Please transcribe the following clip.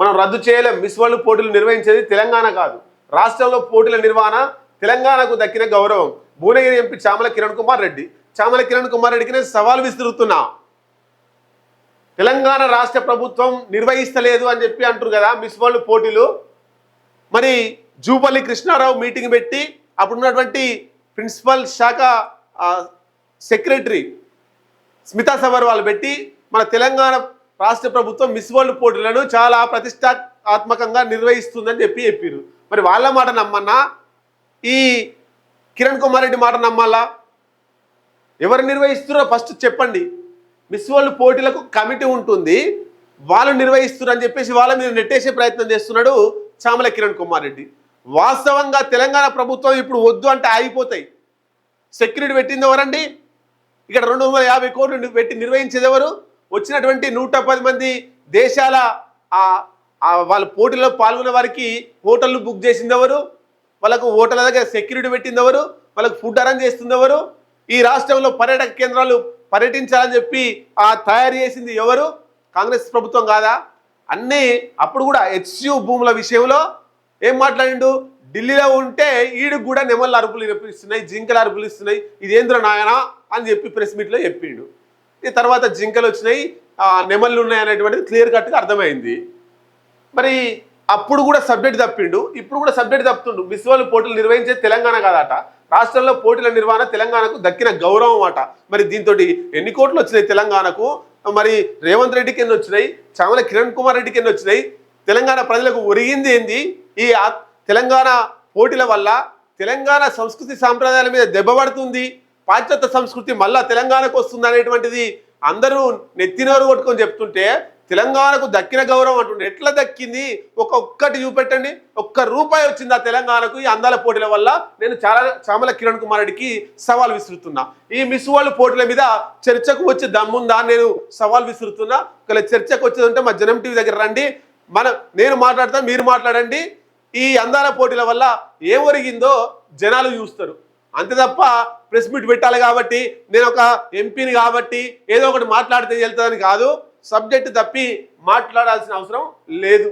మనం రద్దు చేయలేం. మిస్ వరల్డ్ పోటీలు నిర్వహించేది తెలంగాణ కాదు. రాష్ట్రంలో పోటీల నిర్వహణ తెలంగాణకు దక్కిన గౌరవం. భువనగిరి ఎంపీ చామల కిరణ్ కుమార్ రెడ్డి. చామల కిరణ్ కుమార్ రెడ్డికి నేను సవాల్ విసురుతున్నా. తెలంగాణ రాష్ట్ర ప్రభుత్వం నిర్వహిస్తలేదు అని చెప్పి అంటారు కదా మిస్ వరల్డ్ పోటీలు. మరి జూపల్లి కృష్ణారావు మీటింగ్ పెట్టి అప్పుడున్నటువంటి ప్రిన్సిపల్ శాఖ సెక్రటరీ స్మితా సబర్వాల్ పెట్టి మన తెలంగాణ రాష్ట్ర ప్రభుత్వం మిస్ వరల్డ్ పోటీలను చాలా ప్రతిష్టాత్మకంగా నిర్వహిస్తుందని చెప్పి చెప్పారు మరి వాళ్ళ మాట నమ్మన్నా? ఈ కిరణ్ కుమార్ రెడ్డి మాట నమ్మాలా? ఎవరు నిర్వహిస్తున్నారో ఫస్ట్ చెప్పండి. మిస్ వరల్డ్ పోటీలకు కమిటీ ఉంటుంది. వాళ్ళు నిర్వహిస్తున్నారని చెప్పేసి వాళ్ళ మీద నెట్టేసే ప్రయత్నం చేస్తున్నాడు చామల కిరణ్ కుమార్ రెడ్డి. వాస్తవంగా తెలంగాణ ప్రభుత్వం ఇప్పుడు వద్దు అంటే ఆగిపోతాయి. సెక్యూరిటీ పెట్టింది ఎవరండి? ఇక్కడ రెండు వందల యాభై కోట్లు పెట్టి నిర్వహించేది ఎవరు? వచ్చినటువంటి నూట పది మంది దేశాల వాళ్ళ పోటీలో పాల్గొన్న వారికి హోటళ్ళు బుక్ చేసింది ఎవరు? వాళ్ళకు హోటల్ దగ్గర సెక్యూరిటీ పెట్టింది ఎవరు? వాళ్ళకు ఫుడ్ అరేంజ్ చేస్తుంది ఎవరు? ఈ రాష్ట్రంలో పర్యాటక కేంద్రాలు పర్యటించాలని చెప్పి ఆ తయారు చేసింది ఎవరు? కాంగ్రెస్ ప్రభుత్వం కాదా? అన్నీ అప్పుడు కూడా హెచ్యు భూముల విషయంలో ఏం మాట్లాడిండు? ఢిల్లీలో ఉంటే ఈడు కూడా నెమళ్ళ అరుపులు ఇస్తున్నాయి జింకల అరుపులు ఇస్తున్నాయి. ఇదేంద్ర నాయన అని చెప్పి ప్రెస్ మీట్లో చెప్పిండు. ఈ తర్వాత జింకలు వచ్చినాయి నెమళ్ళు ఉన్నాయి అనేటువంటిది క్లియర్ కట్గా అర్థమైంది. మరి అప్పుడు కూడా సబ్జెక్ట్ తప్పిండు ఇప్పుడు కూడా సబ్జెక్ట్ తప్పుతుండు. మిస్ వరల్డ్ పోటీలు నిర్వహించే తెలంగాణ కాదట. రాష్ట్రంలో పోటీల నిర్వహణ తెలంగాణకు దక్కిన గౌరవం అట. మరి దీంతో ఎన్ని కోట్లు వచ్చినాయి తెలంగాణకు? మరి రేవంత్ రెడ్డికి ఎన్ని వచ్చినాయి? చామల కిరణ్ కుమార్ రెడ్డికి ఎన్ని వచ్చినాయి? తెలంగాణ ప్రజలకు ఒరిగింది ఏంది? ఈ తెలంగాణ పోటీల వల్ల తెలంగాణ సంస్కృతి సాంప్రదాయాల మీద దెబ్బ పడుతుంది. పాశ్చాత్య సంస్కృతి మళ్ళా తెలంగాణకు వస్తుంది అనేటువంటిది అందరూ నెత్తినోరు కొట్టుకొని చెప్తుంటే తెలంగాణకు దక్కిన గౌరవం అంటుండే. ఎట్లా దక్కింది? ఒక ఒక్కటి చూపెట్టండి. ఒక్క రూపాయి వచ్చింది ఆ తెలంగాణకు ఈ అందాల పోటీల వల్ల. నేను చాలా చామల కిరణ్ కుమార్ రెడ్డికి సవాల్ విసురుతున్నా. ఈ మిస్ వరల్డ్ పోటీల మీద చర్చకు వచ్చే దమ్ముందా? నేను సవాల్ విసురుతున్నా. ఒకవేళ చర్చకు వచ్చేదంటే మా జనం టీవీ దగ్గర రండి. మన నేను మాట్లాడతా మీరు మాట్లాడండి. ఈ అందాల పోటీల వల్ల ఏం ఒరిగిందో జనాలు చూస్తారు. అంతే తప్ప ప్రెస్ మీట్ పెట్టాలి కాబట్టి నేను ఒక ఎంపీని కాబట్టి ఏదో ఒకటి మాట్లాడితే వెళ్తుందని కాదు. సబ్జెక్ట్ తప్పి మాట్లాడాల్సిన అవసరం లేదు.